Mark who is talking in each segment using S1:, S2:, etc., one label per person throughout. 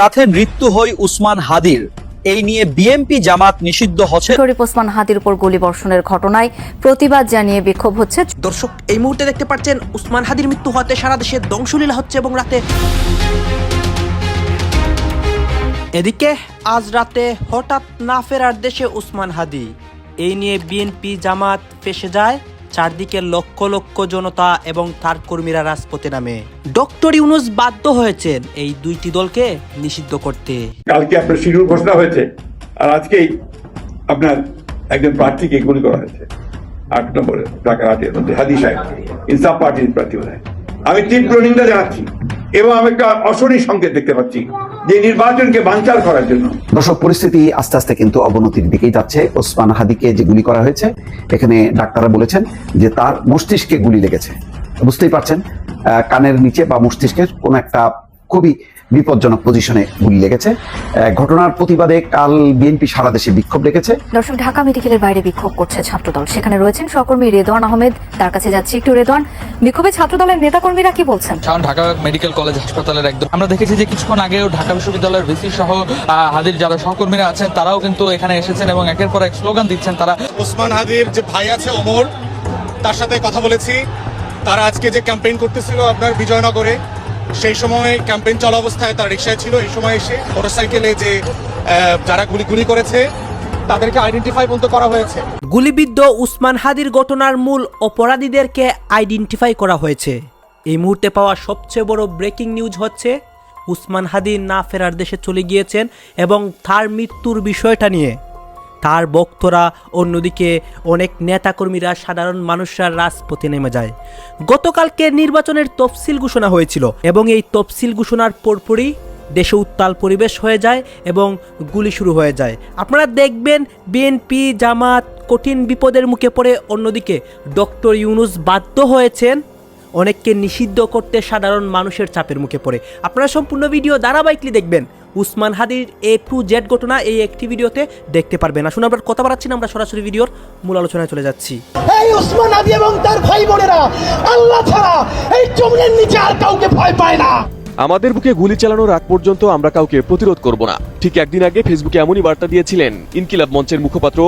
S1: রাতে মৃত্যু হয় উসমান হাদির। এই নিয়ে বিএমপি জামাত নিষিদ্ধ হচ্ছে।
S2: শরীফ ওসমান হাদির উপর গুলিবর্ষণের ঘটনায় প্রতিবাদ জানিয়ে বিক্ষোভ হচ্ছে।
S3: দর্শক এই মুহূর্তে দেখতে পাচ্ছেন উসমান হাদির মৃত্যু হতে সারা দেশে ধ্বংসলীলা হচ্ছে এবং রাতে এদিকে আজ রাতে হঠাৎ না ফেরার দেশে উসমান হাদি। এই নিয়ে বিএনপি জামাত ফেসে যায়। চারদিকে লক্ষ লক্ষ জনতা এবং তার কর্মীরা রাজপথে নামে। ডক্টর ইউনুস বাধ্য হয়েছেন এই দুইটি দলকে নিষিদ্ধ করতে।
S4: কালকে আপনার শিডিউল ঘোষণা হয়েছে, আর আজকেই আপনার একজন প্রার্থীকে গুলি করা হয়েছে। আট নম্বরে ঢাকা হাটের মধ্যে হাদি সাহেব, ইনসাফ পার্টির প্রার্থী। আমি তীব্র নিন্দা জানাচ্ছি। এবং আমি একটা অশনি সংকেত দেখতে পাচ্ছি যে নির্বাচনকে বাঞ্চার করার জন্য।
S5: দর্শক, পরিস্থিতি আস্তে আস্তে কিন্তু অবনতির দিকেই যাচ্ছে। ওসমান হাদিকে যে গুলি করা হয়েছে, এখানে ডাক্তাররা বলেছেন যে তার মস্তিষ্কে গুলি লেগেছে। বুঝতেই পারছেন কানের নিচে বা মস্তিষ্কের কোন একটা খুবই বিপজ্জনক পজিশনে গুলি লেগেছে। ঘটনার প্রতিবাদে কাল বিএনপি সারা দেশে বিক্ষোভ ডেকেছে।
S2: দর্শক ঢাকা মেডিকেলের বাইরে বিক্ষোভ করছে ছাত্রদল। সেখানে রয়েছেন সহকর্মী রেদওয়ান আহমেদ। তার কাছে যাচ্ছি একটু রেদওয়ান বিক্ষোভে ছাত্রদলের নেতাকর্মীরা কি বলছেন?
S6: কারণ ঢাকা মেডিকেল কলেজ হাসপাতালের একদম আমরা দেখেছি যে কিছুক্ষণ আগেও ঢাকা বিশ্ববিদ্যালয়ের ভিসি সহ আহ, হাদির যারা সহকর্মীরা আছেন তারাও কিন্তু এখানে এসেছেন এবং একের পর এক স্লোগান দিচ্ছেন তারা
S7: ওসমান হাদির যে ভাই আছে ওমর তার সাথে কথা বলেছি। তারা আজকে যে ক্যাম্পেইন করতেছিল আপনার বিজয়নগরে সেই সময় ক্যাম্পেইন চলা অবস্থায় তার রিক্সায় ছিল। এই সময় এসে মোটরসাইকেলে যে যারা গুলি গুলি করেছে, তাদেরকে আইডেন্টিফাই বলতে করা হয়েছে।
S3: গুলিবিদ্ধ উসমান হাদির ঘটনার মূল অপরাধীদেরকে আইডেন্টিফাই করা হয়েছে। এই মুহূর্তে পাওয়া সবচেয়ে বড় ব্রেকিং নিউজ হচ্ছে, উসমান হাদি না ফেরার দেশে চলে গিয়েছেন এবং তার মৃত্যুর বিষয়টা নিয়ে। তার বক্তরা অন্যদিকে অনেক নেতাকর্মীরা, সাধারণ মানুষরা রাজপথে নেমে যায়। গতকালকে নির্বাচনের তফসিল ঘোষণা হয়েছিল এবং এই তফসিল ঘোষণার পরপরই দেশে উত্তাল পরিবেশ হয়ে যায় এবং গুলি শুরু হয়ে যায়। আপনারা দেখবেন বিএনপি, জামাত কঠিন বিপদের মুখে পড়ে। অন্যদিকে ডক্টর ইউনুস বাধ্য হয়েছেন অনেককে নিষিদ্ধ করতে সাধারণ মানুষের চাপের মুখে পড়ে। আপনারা সম্পূর্ণ ভিডিও ধারাবাহিকলি দেখবেন। উসমান হাদির এ টু জেড ঘটনা এই একটি ভিডিওতে দেখতে পারবেন। আসুন আমরা কথা বাড়াচ্ছি না আমরা সরাসরি ভিডিওর মূল আলোচনায় চলে যাচ্ছি।
S8: এই উসমান আদি এবং তার ভাই বোনেরা আল্লাহ ছাড়া এই জমিনের নিচে আর কাউকে ভয় পায় না।
S9: আমাদের বুকে গুলি চালানোর আগ পর্যন্ত আমরা কাউকে প্রতিরোধ করব না। ঠিক একদিন আগে ফেসবুকে এমনই বার্তা দিয়েছিলেন ইনকিলাব মঞ্চের মুখপাত্র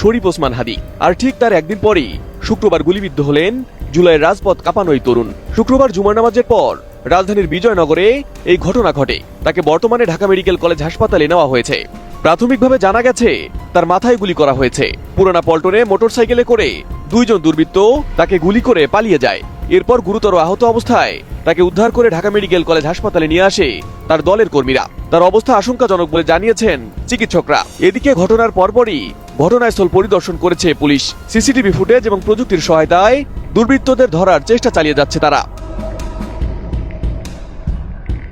S9: শরীফ ওসমান হাদি। আর ঠিক তার একদিন পরেই শুক্রবার গুলিবিদ্ধ হলেন জুলাইয়ের রাজপথ কাঁপানোই তরুণ। শুক্রবার জুমার নামাজের পর রাজধানীর বিজয়নগরে এই ঘটনা ঘটে। তাকে বর্তমানে ঢাকা মেডিকেল কলেজ হাসপাতালে নেওয়া হয়েছে। প্রাথমিকভাবে জানা গেছে, তার মাথায় গুলি করা হয়েছে। পুরানা পল্টনে মোটরসাইকেলে করে দুইজন দুর্বৃত্ত তাকে গুলি করে পালিয়ে যায়। এরপর গুরুতর আহত অবস্থায় তাকে উদ্ধার করে ঢাকা মেডিকেল কলেজ হাসপাতালে নিয়ে আসে তার দলের কর্মীরা। তার অবস্থা আশঙ্কাজনক বলে জানিয়েছেন চিকিৎসকরা। এদিকে ঘটনার পরপরই ঘটনাস্থল পরিদর্শন করেছে পুলিশ। সিসিটিভি ফুটেজ এবং প্রযুক্তির সহায়তায় দুর্বৃত্তদের ধরার চেষ্টা চালিয়ে যাচ্ছে তারা।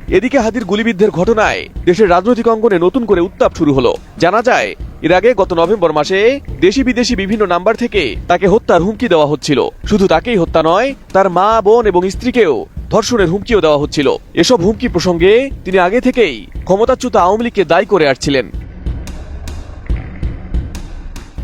S9: এদিকে হাদির গুলিবিদ্ধের ঘটনায় দেশের রাজনৈতিক অঙ্গনে নতুন করে উত্তাপ শুরু হলো। জানা যায়, এর আগে গত নভেম্বর মাসে দেশি বিদেশি বিভিন্ন নাম্বার থেকে তাকে হত্যার হুমকি দেওয়া হচ্ছিল। শুধু তাকেই হত্যা নয়, তার মা, বোন এবং স্ত্রীকেও ধর্ষণের হুমকিও দেওয়া হচ্ছিল। এসব হুমকি প্রসঙ্গে তিনি আগে থেকেই ক্ষমতাচ্যুত আওয়ামী লীগকে দায়ী করে আসছিলেন।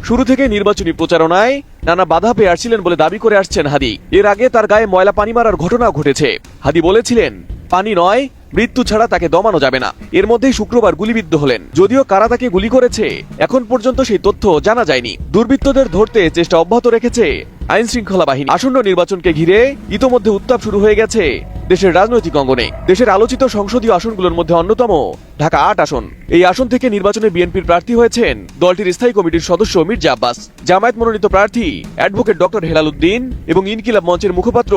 S9: শুরু থেকে নির্বাচনী প্রচারণায় নানা বাধা পেয়ে আসছিলেন বলে দাবি করে আসছেন হাদি। এর আগে তার গায়ে ময়লা পানি মারার ঘটনা ঘটেছে। হাদি বলেছিলেন, পানি নয় মৃত্যু ছাড়া তাকে দমানো যাবে না। এর মধ্যেই শুক্রবার গুলিবিদ্ধ হলেন। যদিও কারা তাকে গুলি করেছে, এখন পর্যন্ত সেই তথ্য জানা যায়নি। দুর্বৃত্তদের ধরতে চেষ্টা অব্যাহত রেখেছে আইন শৃঙ্খলা বাহিনী আসন্ন নির্বাচনকে ঘিরে ইতোমধ্যে উত্তাপ শুরু হয়ে গেছে দেশের রাজনৈতিক অঙ্গনে। দেশের আলোচিত সংসদীয় আসনগুলোর মধ্যে অন্যতম, ঢাকা আট আসন। এই আসন থেকে নির্বাচনে বিএনপির প্রার্থী হয়েছেন দলটির স্থায়ী কমিটির সদস্য মির্জা আব্বাস। জামায়াত মনোনীত প্রার্থী অ্যাডভোকেট ডক্টর হেলাল উদ্দিন এবং ইনকিলাব মঞ্চের মুখপাত্র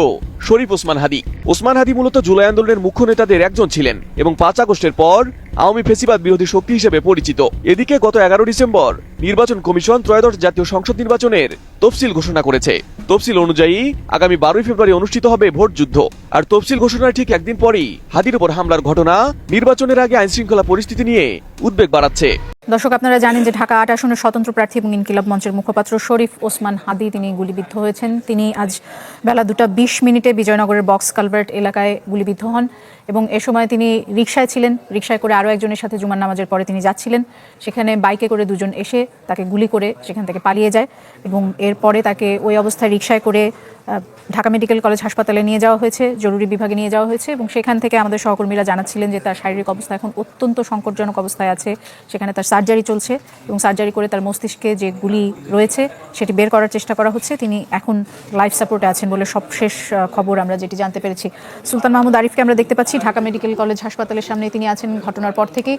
S9: শরীফ ওসমান হাদি। ওসমান হাদি মূলত জুলাই আন্দোলনের মুখ্য নেতাদের একজন ছিলেন এবং পাঁচ আগস্টের পর আওয়ামী ফেসিবাদ বিরোধী শক্তি হিসেবে পরিচিত। এদিকে গত এগারো ডিসেম্বর নির্বাচন কমিশন ত্রয়োদশ জাতীয় সংসদ নির্বাচনের তফসিল ঘোষণা করেছে। তফসিল অনুযায়ী আগামী বারোই ফেব্রুয়ারি অনুষ্ঠিত হবে ভোট যুদ্ধ। আর তফসিল ঘোষণার ঠিক একদিন পরেই হাদির উপর হামলার ঘটনা নির্বাচনের আগে আইনশৃঙ্খলা পরিস্থিতি নিয়ে উদ্বেগ বাড়াচ্ছে।
S2: দর্শক, আপনারা জানেন যে ঢাকা আট আসনের স্বতন্ত্র প্রার্থী এবং ইনকিলাব মঞ্চের মুখপাত্র শরীফ ওসমান হাদি তিনি গুলিবিদ্ধ হয়েছেন। তিনি আজ বেলা দুটা বিশ মিনিটে বিজয়নগরের বক্স কালভার্ট এলাকায় গুলিবিদ্ধ হন এবং এ সময় তিনি রিকশায় ছিলেন। রিকশায় করে আরও একজনের সাথে জুমার নামাজের পরে তিনি যাচ্ছিলেন। সেখানে বাইকে করে দুজন এসে তাকে গুলি করে সেখান থেকে পালিয়ে যায় এবং এরপরে তাকে ওই অবস্থায় রিকশায় করে ঢাকা মেডিকেল কলেজ হাসপাতালে নিয়ে যাওয়া হয়েছে, জরুরি বিভাগে নিয়ে যাওয়া হয়েছে এবং সেখান থেকে আমাদের সহকর্মীরা জানাচ্ছিলেন যে তার শারীরিক অবস্থা এখন অত্যন্ত সংকটজনক অবস্থায় আছে। সেখানে তার সার্জারি চলছে এবং সার্জারি করে তার মস্তিষ্কে যে গুলি রয়েছে সেটি বের করার চেষ্টা করা হচ্ছে। তিনি এখন লাইফ সাপোর্টে আছেন বলে সবশেষ খবর আমরা যেটি জানতে পেরেছি। সুলতান মাহমুদ আরিফকে আমরা দেখতে পাচ্ছি। ঢাকা মেডিকেল কলেজ হাসপাতালের সামনে তিনি আছেন ঘটনার পর থেকেই।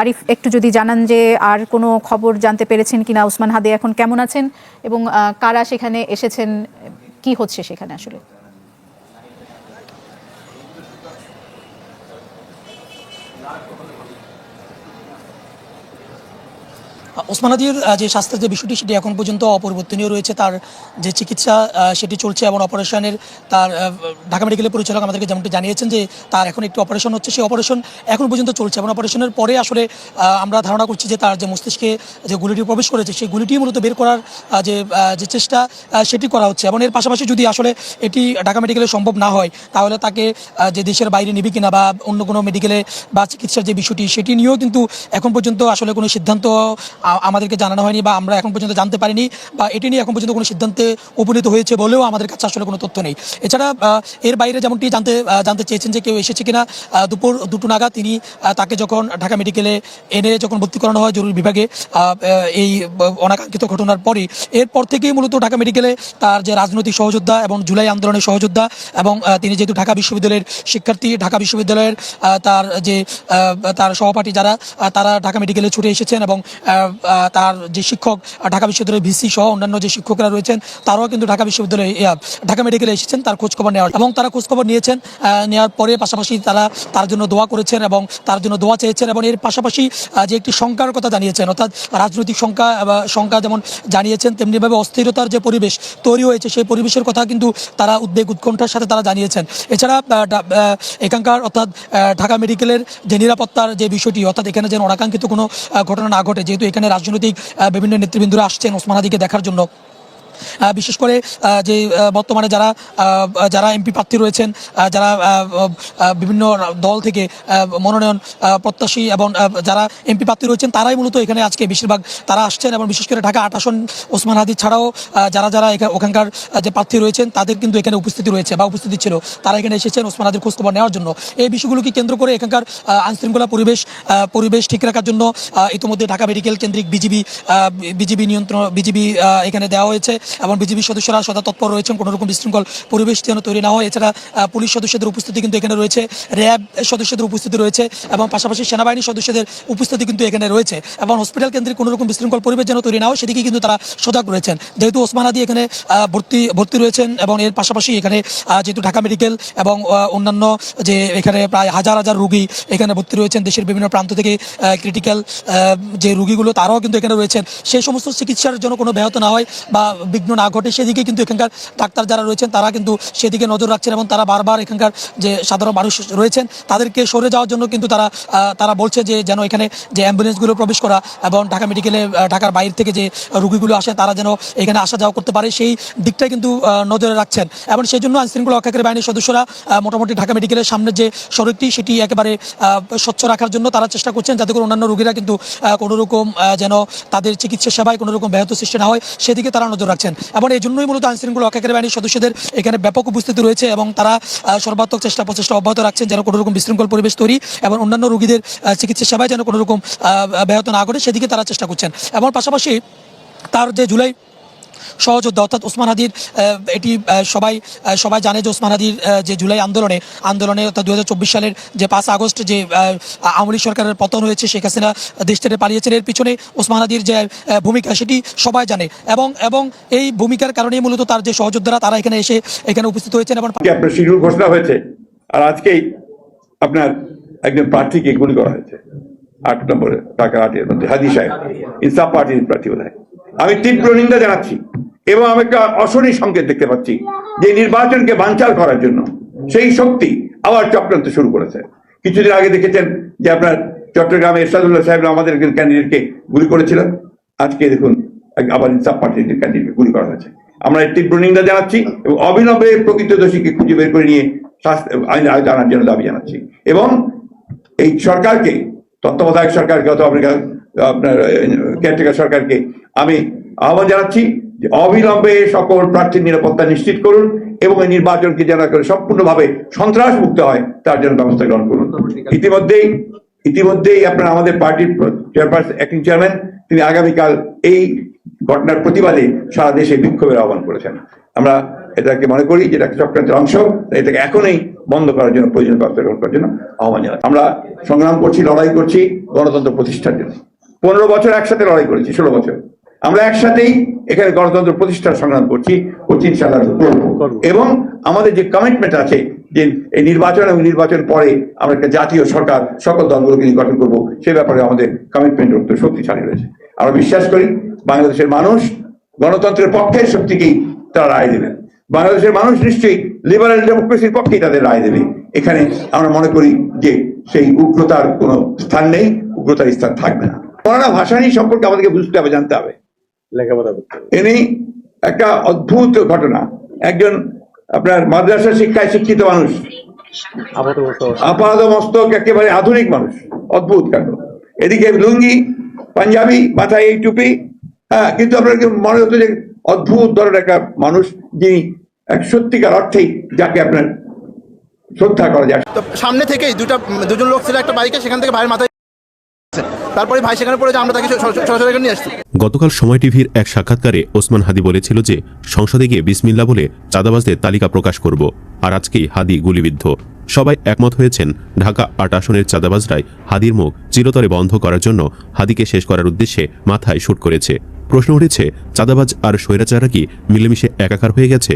S2: আরিফ, একটু যদি জানান যে আর কোনো খবর জানতে পেরেছেন কিনা? ওসমান হাদি এখন কেমন আছেন এবং কারা সেখানে এসেছেন কি হচ্ছে সেখানে আসলে?
S8: ওসমান হাদির যে স্বাস্থ্যের যে বিষয়টি, সেটি এখন পর্যন্ত অপরিবর্তনীয় রয়েছে। তার যে চিকিৎসা সেটি চলছে এবং অপারেশনের, তার ঢাকা মেডিকেলের পরিচালক আমাদেরকে যেমনটি জানিয়েছেন যে তার এখন একটি অপারেশন হচ্ছে। সেই অপারেশন এখন পর্যন্ত চলছে এবং অপারেশনের পরে আসলে আমরা ধারণা করছি যে তার যে মস্তিষ্কে যে গুলিটি প্রবেশ করেছে, সেই গুলিটি মূলত বের করার যে যে চেষ্টা সেটি করা হচ্ছে। এবং এর পাশাপাশি যদি আসলে এটি ঢাকা মেডিকেলে সম্ভব না হয়, তাহলে তাকে যে দেশের বাইরে নিবে কিনা বা অন্য কোনো মেডিকেলে বা চিকিৎসার যে বিষয়টি, সেটি নিয়েও কিন্তু এখন পর্যন্ত আসলে কোনো সিদ্ধান্ত আমাদেরকে জানানো হয়নি বা আমরা এখন পর্যন্ত জানতে পারিনি বা এটি নিয়ে এখন পর্যন্ত কোনো সিদ্ধান্তে উপনীত হয়েছে বলেও আমাদের কাছে আসলে কোনো তথ্য নেই। এছাড়া এর বাইরে যেমনটি জানতে জানতে চেয়েছেন যে কেউ এসেছে কিনা দুপুর দুটো নাগাদ তিনি তাকে যখন ঢাকা মেডিকেলে এনে যখন ভর্তি করানো হয় জরুরি বিভাগে এই অনাকাঙ্ক্ষিত ঘটনার পরে এরপর থেকেই মূলত ঢাকা মেডিকেলে তার যে রাজনৈতিক সহযোদ্ধা এবং জুলাই আন্দোলনের সহযোদ্ধা এবং তিনি যেহেতু ঢাকা বিশ্ববিদ্যালয়ের শিক্ষার্থী, ঢাকা বিশ্ববিদ্যালয়ের তার যে তার সহপাঠী যারা তারা ঢাকা মেডিকেলে ছুটে এসেছেন এবং তার যে শিক্ষক ঢাকা বিশ্ববিদ্যালয়ের ভিসি সহ অন্যান্য যে শিক্ষকরা রয়েছেন, তারাও কিন্তু ঢাকা বিশ্ববিদ্যালয়ে ঢাকা মেডিকেলে এসেছেন, তার খোঁজখবর নেওয়ার। এবং তারা খোঁজখবর নিয়েছেন নেওয়ার পরে পাশাপাশি তারা তার জন্য দোয়া করেছেন এবং তার জন্য দোয়া চেয়েছেন এবং এর পাশাপাশি যে একটি শঙ্কার কথা জানিয়েছেন, অর্থাৎ রাজনৈতিক বা শঙ্কা যেমন জানিয়েছেন, তেমনিভাবে অস্থিরতার যে পরিবেশ তৈরি হয়েছে, সেই পরিবেশের কথা কিন্তু তারা উদ্বেগ উৎকণ্ঠার সাথে তারা জানিয়েছেন। এছাড়া এখানকার, অর্থাৎ ঢাকা মেডিকেলের যে নিরাপত্তার যে বিষয়টি, অর্থাৎ এখানে যেন অনাকাঙ্ক্ষিত কোনো ঘটনা না ঘটে, যেহেতু এখানে রাজনৈতিক আহ, বিভিন্ন নেতৃবৃন্দরা আসছেন ওসমানাদিকে দেখার জন্য। বিশেষ করে যে বর্তমানে যারা যারা এমপি প্রার্থী রয়েছেন যারা বিভিন্ন দল থেকে মনোনয়ন প্রত্যাশী এবং যারা এমপি প্রার্থী রয়েছেন, তারাই মূলত এখানে আজকে বেশিরভাগ তারা আসছেন এবং বিশেষ করে ঢাকা আট আসন ওসমান হাদি ছাড়াও যারা যারা ওখানকার যে প্রার্থী রয়েছেন, তাদের কিন্তু এখানে উপস্থিতি রয়েছে বা উপস্থিতি ছিল। তারা এখানে এসেছেন ওসমান হাদির খোঁজখবর নেওয়ার জন্য। এই বিষয়গুলোকে কেন্দ্র করে এখানকার আইনশৃঙ্খলা পরিবেশ পরিবেশ ঠিক রাখার জন্য ইতিমধ্যে ঢাকা মেডিকেল কেন্দ্রিক বিজিবি বিজিবি নিয়ন্ত্রণ, বিজিবি এখানে দেওয়া হয়েছে। এবং বিজিবি সদস্যরা সদা তৎপর রয়েছেন কোনো রকম বিশৃঙ্খল পরিবেশ যেন তৈরি না হয়। এছাড়া পুলিশ সদস্যদের উপস্থিতি কিন্তু এখানে রয়েছে, র্যাব সদস্যদের উপস্থিতি রয়েছে এবং পাশাপাশি সেনাবাহিনী সদস্যদের উপস্থিতি কিন্তু এখানে রয়েছে এবং হসপিটাল কেন্দ্রিক কোনো রকম বিশৃঙ্খল পরিবেশ যেন তৈরি না হয় সেদিকে কিন্তু তারা সজাগ রয়েছেন। যেহেতু ওসমান আদি এখানে ভর্তি ভর্তি রয়েছেন এবং এর পাশাপাশি এখানে যেহেতু ঢাকা মেডিকেল এবং অন্যান্য যে এখানে প্রায় হাজার হাজার রুগী এখানে ভর্তি রয়েছেন দেশের বিভিন্ন প্রান্ত থেকে ক্রিটিক্যাল যে রুগীগুলো তারাও কিন্তু এখানে রয়েছেন। সেই সমস্ত চিকিৎসার জন্য কোনো ব্যাহত না হয় বা বিঘ্ন না ঘটে সেদিকে কিন্তু এখানকার ডাক্তার যারা রয়েছেন তারা কিন্তু সেদিকে নজর রাখছেন এবং তারা বারবার এখানকার যে সাধারণ মানুষ রয়েছেন তাদেরকে সরে যাওয়ার জন্য কিন্তু তারা তারা বলছে যে যেন এখানে যে অ্যাম্বুলেন্সগুলো প্রবেশ করা এবং ঢাকা মেডিকেলে ঢাকার বাইরে থেকে যে রুগীগুলো আসে তারা যেন এখানে আসা যাওয়া করতে পারে সেই দিকটাই কিন্তু নজরে রাখছেন। এবং সেই জন্য আইনশৃঙ্খলা রক্ষাকারী বাহিনীর সদস্যরা মোটামুটি ঢাকা মেডিকেলের সামনে যে সড়কটি সেটি একেবারে স্বচ্ছ রাখার জন্য তারা চেষ্টা করছেন যাতে করে অন্যান্য রোগীরা কিন্তু আহ, কোনো আহ, যেন তাদের চিকিৎসা সেবায় কোনো রকম ব্যাহত সৃষ্টি না হয় সেদিকে তারা নজর রাখছেন এবং এই জন্যই মূলত আইনশৃঙ্খলা রক্ষাকারী বাহিনীর সদস্যদের এখানে ব্যাপক উপস্থিতি রয়েছে এবং তারা সর্বাত্মক চেষ্টা প্রচেষ্টা অব্যাহত রাখছেন যেন কোনো রকম বিশৃঙ্খল পরিবেশ তৈরি এবং অন্যান্য রোগীদের চিকিৎসা সেবায় যেন কোনো রকম ব্যাহত না ঘটে, সেদিকে তারা চেষ্টা করছেন। এবং পাশাপাশি তার যে জুলাই সহযোদ্ধা, অর্থাৎ ওসমান হাদির এটি সবাই সবাই জানে যে ওসমান হাদির যে জুলাই আন্দোলনে আন্দোলনে অর্থাৎ দু সালের যে পাঁচ আগস্ট যে আওয়ামী সরকারের পতন হয়েছে, শেখ হাসিনা দেশ ছেড়ে পালিয়েছেন, এর পিছনে ওসমান হাদির যে ভূমিকা, সেটি সবাই জানে। এবং এবং এই ভূমিকার কারণেই মূলত তার যে সহযোদ্ধারা, তারা এখানে এসে এখানে উপস্থিত হয়েছেন এবং
S4: শিডিউল ঘোষণা হয়েছে, আর আজকেই আপনার একজন প্রার্থীকে গুলি করা হয়েছে, আট নম্বরে টাকা আটের মধ্যে হাদি সাহেব, ইনসাফ পার্টির প্রার্থী বোধ আমি তীব্র নিন্দা জানাচ্ছি। এবং আমি একটা অশনি সংকেত দেখতে পাচ্ছি যে নির্বাচনকে বানচাল করার জন্য। সেই শক্তি আবার চক্রান্ত শুরু করেছে। কিছুদিন আগে দেখেছেন যে আপনার চট্টগ্রামে এরশাদুল্লাহ সাহেব আমাদের ক্যান্ডিডেটকে গুলি করেছিল। আজকে দেখুন আবার ইনসাফ পার্টির ক্যান্ডিডেটকে গুলি করা হয়েছে। আমরা তীব্র নিন্দা জানাচ্ছি এবং অবিলম্বে প্রকৃত দোষীকে খুঁজে বের করে নিয়ে আইন আয় জানার জন্য দাবি জানাচ্ছি। এবং এই সরকারকে, তত্ত্বাবধায়ক সরকারকে অথবা আপনার কেয়ারটেকার সরকারকে আমি আহ্বান জানাচ্ছি। অবিলম্বে সকল প্রার্থীর নিরাপত্তা নিশ্চিত করুন এবং এই নির্বাচনকে যেন করে সম্পূর্ণভাবে সন্ত্রাস মুক্ত হয়, তার জন্য ব্যবস্থা গ্রহণ করুন। ইতিমধ্যেই ইতিমধ্যেই আপনার আমাদের পার্টির চেয়ারপারসন অ্যাক্টিং চেয়ারম্যান তিনি আগামীকাল এই ঘটনার প্রতিবাদে সারা দেশে বিক্ষোভের আহ্বান করেছেন। আমরা এটাকে মনে করি যেটা চক্রান্তের অংশ এটাকে এখনই বন্ধ করার জন্য, প্রয়োজনীয় ব্যবস্থা গ্রহণ করার জন্য আহ্বান জানাই আমরা সংগ্রাম করছি, লড়াই করছি গণতন্ত্র প্রতিষ্ঠার জন্য। পনেরো বছর একসাথে লড়াই করেছি, ষোলো বছর। আমরা একসাথেই এখানে গণতন্ত্র প্রতিষ্ঠার সংগ্রাম করছি করছি ইনশাআল্লাহ করব। এবং আমাদের যে কমিটমেন্ট আছে যে এই নির্বাচন এবং নির্বাচন পরে আমরা একটা জাতীয় সরকার সকল দলগুলোকে নিয়ে গঠন করব সে ব্যাপারে আমাদের কমিটমেন্ট অত্যন্ত শক্তিশালী রয়েছে আমরা বিশ্বাস করি বাংলাদেশের মানুষ গণতন্ত্রের পক্ষের শক্তিকেই তারা রায় দেবেন। বাংলাদেশের মানুষ নিশ্চয়ই লিবারেল ডেমোক্রেসির পক্ষেই তাদের রায় দেবে। এখানে আমরা মনে করি যে সেই উগ্রতার কোনো স্থান নেই উগ্রতার স্থান থাকবে না। করোনা ভাষানী সম্পর্কে আমাদেরকে বুঝতে হবে জানতে হবে। ইনি একটা অদ্ভুত ঘটনা। একজন আপনার মাদ্রাসা শিক্ষায় শিক্ষিত মানুষ। আপাত মস্তক একেবারে আধুনিক মানুষ। অদ্ভুত কাণ্ড। এদিকে লুঙ্গি পাঞ্জাবি মাথায় এই টুপি। হ্যাঁ কিন্তু আপনার মনে হতো যে অদ্ভুত ধরনের একটা মানুষ যিনি এক সত্যিকার অর্থেই যাকে আপনার শ্রদ্ধা করা যায়।
S10: সামনে থেকেই দুটা দুজন লোক ছিল একটা বাইকে সেখান থেকে ভাইয়ের মাথায় তারপরে ভাই সেখানে পড়ে যে আমরা তাকে সরাসরি নিয়ে আসছি।
S11: গতকাল সময় টিভির এক সাক্ষাৎকারে ওসমান হাদি বলেছিল যে, সংসদে গিয়ে বিসমিল্লা বলে চাঁদাবাজদের তালিকা প্রকাশ করব, আর আজকেই হাদি গুলিবিদ্ধ। সবাই একমত হয়েছেন, ঢাকা আট আসনের চাঁদাবাজরাই হাদির মুখ চিরতরে বন্ধ করার জন্য হাদিকে শেষ করার উদ্দেশ্যে মাথায় শুট করেছে। প্রশ্ন উঠেছে, চাঁদাবাজ আর স্বৈরাচাররা কি মিলেমিশে একাকার হয়ে গেছে?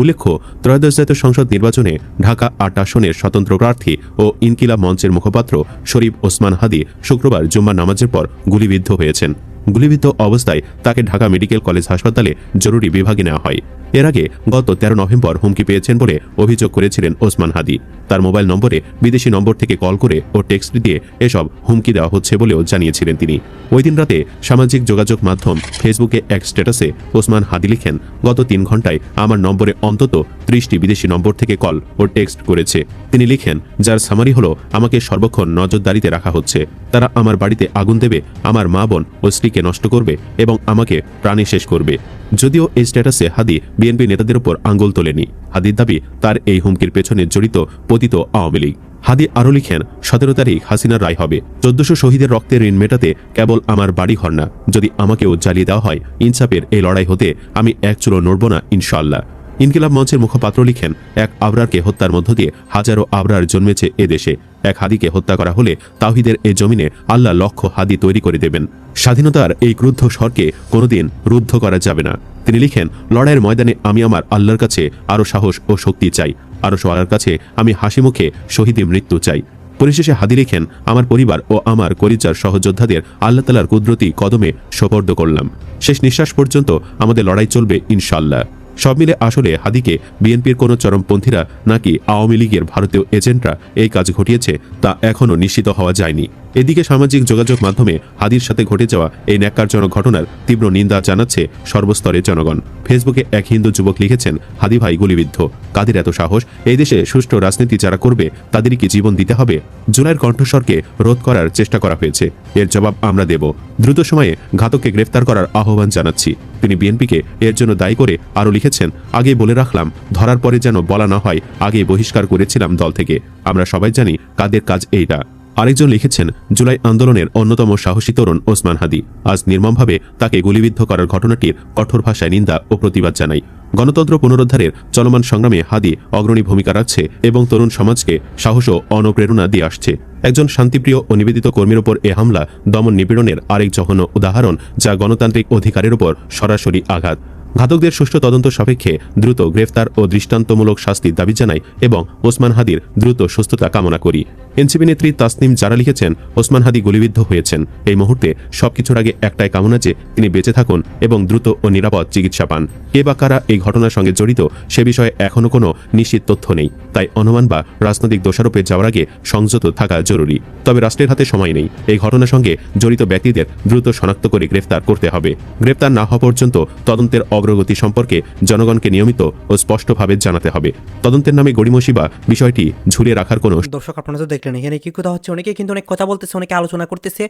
S11: উল্লেখ্য, ত্রয়োদশ জাতীয় সংসদ নির্বাচনে ঢাকা আট আসনের স্বতন্ত্র প্রার্থী ও ইনকিলা মঞ্চের মুখপাত্র শরীফ ওসমান হাদি শুক্রবার জুম্মা নামাজের পর গুলিবিদ্ধ হয়েছেন। গুলিবিদ্ধ অবস্থায় তাকে ঢাকা মেডিকেল কলেজ হাসপাতালে জরুরি বিভাগে নেওয়া হয়। এর আগে গত তেরো নভেম্বর হুমকি পেয়েছেন বলে অভিযোগ করেছিলেন ওসমান হাদি। তার মোবাইল নম্বরে বিদেশি নম্বর থেকে কল করে ও টেক্সট দিয়ে এসব হুমকি দেওয়া হচ্ছে বলেও জানিয়েছিলেন তিনি। ওই দিন রাতে সামাজিক যোগাযোগ মাধ্যম ফেসবুকে এক স্ট্যাটাসে ওসমান হাদি লিখেন, গত তিন ঘন্টায় আমার নম্বরে অন্তত ত্রিশটি বিদেশি নম্বর থেকে কল ও টেক্সট করেছে। তিনি লিখেন, যার সামারি হলো আমাকে সর্বক্ষণ নজরদারিতে রাখা হচ্ছে। তারা আমার বাড়িতে আগুন দেবে, আমার মা বোন ও স্ত্রীকে নষ্ট করবে এবং আমাকে প্রাণে শেষ করবে। যদিও এই স্ট্যাটাসে হাদি বিএনপি নেতাদের ওপর আঙ্গুল তোলেনি। হাদির দাবি, তার এই হুমকির পেছনে জড়িত পতিত আওয়ামী লীগ। হাদি আরও লিখেন, সতেরো তারিখ হাসিনার রায় হবে। চোদ্দশো শহীদের রক্তের ঋণ মেটাতে কেবল আমার বাড়ি ঘর না। যদি আমাকেও জ্বালিয়ে দেওয়া হয়, ইনসাফের এই লড়াই হতে আমি এক চুলো নড়ব না ইনশাল্লাহ ইনকিলাব মঞ্চের মুখপাত্র লিখেন, এক আবরারকে হত্যার মধ্য দিয়ে হাজারো আবরার জন্মেছে এ দেশে। এক হাদিকে হত্যা করা হলে তাহিদের এই জমিনে আল্লাহ লক্ষ হাদি তৈরি করে দেবেন। স্বাধীনতার এই ক্রুদ্ধ স্বরকে কোনোদিন রুদ্ধ করা যাবে না। তিনি লিখেন, লড়াইয়ের ময়দানে আমি আমার আল্লাহর কাছে আরও সাহস ও শক্তি চাই। আরও সবার কাছে আমি হাসি মুখে শহীদে মৃত্যু চাই। পরিশেষে হাদি লিখেন, আমার পরিবার ও আমার করিচার সহযোদ্ধাদের আল্লাহ তালার কুদরতি কদমে সোপর্দ করলাম। শেষ নিঃশ্বাস পর্যন্ত আমাদের লড়াই চলবে ইনশাল্লাহ সব মিলে আসলে হাদিকে বিএনপির কোনো চরমপন্থীরা নাকি আওয়ামী লীগের ভারতীয় এজেন্টরা এই কাজ ঘটিয়েছে তা এখনও নিশ্চিত হওয়া যায়নি। এদিকে সামাজিক যোগাযোগ মাধ্যমে হাদির সাথে ঘটে যাওয়া এই ন্যাক্কারজনক ঘটনার তীব্র নিন্দা জানাচ্ছে সর্বস্তরের জনগণ। ফেসবুকে এক হিন্দু যুবক লিখেছেন, হাদি ভাই গুলিবিদ্ধ। কাদের এত সাহস? এই দেশে সুষ্ঠু রাজনীতি যারা করবে, তাদেরই কি জীবন দিতে হবে? জুলাইয়ের কণ্ঠস্বরকে রোধ করার চেষ্টা করা হয়েছে। এর জবাব আমরা দেব। দ্রুত সময়ে ঘাতককে গ্রেফতার করার আহ্বান জানাচ্ছি। তিনি বিএনপিকে এর জন্য দায়ী করে আরও লিখেছেন, আগে বলে রাখলাম, ধরার পরে যেন বলা না হয় আগে বহিষ্কার করেছিলাম দল থেকে। আমরা সবাই জানি কাদের কাজ এইটা। আরেকজন লিখেছেন, জুলাই আন্দোলনের অন্যতম সাহসী তরুণ ওসমান হাদি। আজ নির্মমভাবে তাকে গুলিবিদ্ধ করার ঘটনাটির কঠোর ভাষায় নিন্দা ও প্রতিবাদ জানাই। গণতন্ত্র পুনরুদ্ধারের চলমান সংগ্রামে হাদি অগ্রণী ভূমিকা রাখছে এবং তরুণ সমাজকে সাহস ও অনুপ্রেরণা দিয়ে আসছে। একজন শান্তিপ্রিয় ও নিবেদিত কর্মীর ওপর এ হামলা, দমন নিপীড়নের আরেক জঘন্য উদাহরণ যা গণতান্ত্রিক অধিকারের ওপর সরাসরি আঘাত। ঘাতকদের সুষ্ঠু তদন্ত সাপেক্ষে দ্রুত গ্রেফতার ও দৃষ্টান্তমূলক শাস্তির দাবি জানাই এবং ওসমান হাদির দ্রুত সুস্থতা কামনা করি। এনসিপি নেত্রী তাসনিম যারা লিখেছেন, ওসমান হাদি গুলিবিদ্ধ হয়েছেন। এই মুহূর্তে সবকিছুর আগে একটাই কামনা যে তিনি বেঁচে থাকুন এবং দ্রুত ও নিরাপদ চিকিৎসা পান। কে বা কারা এই ঘটনার সঙ্গে জড়িত সে বিষয়ে এখনও কোনো নিশ্চিত তথ্য নেই। তাই অনুমান বা রাজনৈতিক দোষারোপে যাওয়ার আগে সংযত থাকা জরুরি। তবে রাষ্ট্রের হাতে সময় নেই। এই ঘটনার সঙ্গে জড়িত ব্যক্তিদের দ্রুত শনাক্ত করে গ্রেফতার করতে হবে। গ্রেফতার না হওয়া পর্যন্ত তদন্তের অগ্রগতি সম্পর্কে জনগণকে নিয়মিত ও স্পষ্টভাবে জানাতে হবে। তদন্তের নামে গড়িমসি বা বিষয়টি ঝুলিয়ে রাখার কোনো
S3: দর্শক, আপনারা তো এখানে কী কথা হচ্ছে? অনেকে কিন্তু অনেক কথা বলতেছে, অনেকে আলোচনা করতেছে।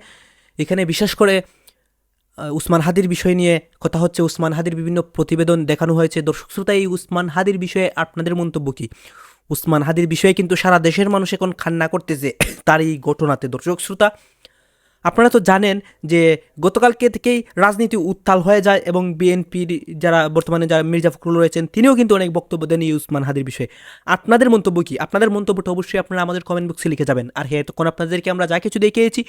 S3: এখানে বিশেষ করে উসমান হাদির বিষয় নিয়ে কথা হচ্ছে। উসমান হাদির বিভিন্ন প্রতিবেদন দেখানো হয়েছে। দর্শক শ্রোতা, এই উসমান হাদির বিষয়ে আপনাদের মন্তব্য কী? উসমান হাদির বিষয়ে কিন্তু সারা দেশের মানুষ এখন খান্না করতেছে তার এই ঘটনাতে। দর্শক শ্রোতা আপনারা তো জানেন যে গতকালকে থেকেই রাজনীতি উত্তাল হয়ে যায় এবং বিএনপির যারা বর্তমানে যারা মির্জা ফখরুল রয়েছেন, তিনিও কিন্তু অনেক বক্তব্য দেন এই উসমান হাদির বিষয়ে। আপনাদের মন্তব্য কী? আপনাদের মন্তব্যটা অবশ্যই আপনারা আমাদের কমেন্ট বক্সে লিখে যাবেন। আর হ্যাঁ তখন আপনাদেরকে আমরা যা কিছু দেখিয়েছি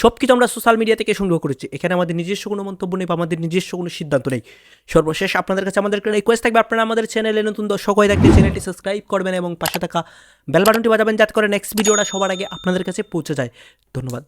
S3: সব কিছু আমরা সোশ্যাল মিডিয়া থেকে সংগ্রহ করেছি। এখানে আমাদের নিজস্ব কোনো মন্তব্য নেই বা আমাদের নিজস্ব কোনো সিদ্ধান্ত নেই। সর্বশেষ আপনাদের কাছে আমাদের রিকোয়েস্ট থাকবে, আপনারা আমাদের চ্যানেলে নতুন দর্শক হয়ে থাকলে চ্যানেলটি সাবস্ক্রাইব করবেন এবং পাশে থাকা বেল বাটনটি বাজাবেন, যাতে করে নেক্সট ভিডিওটা সবার আগে আপনাদের কাছে পৌঁছে যায়। ধন্যবাদ।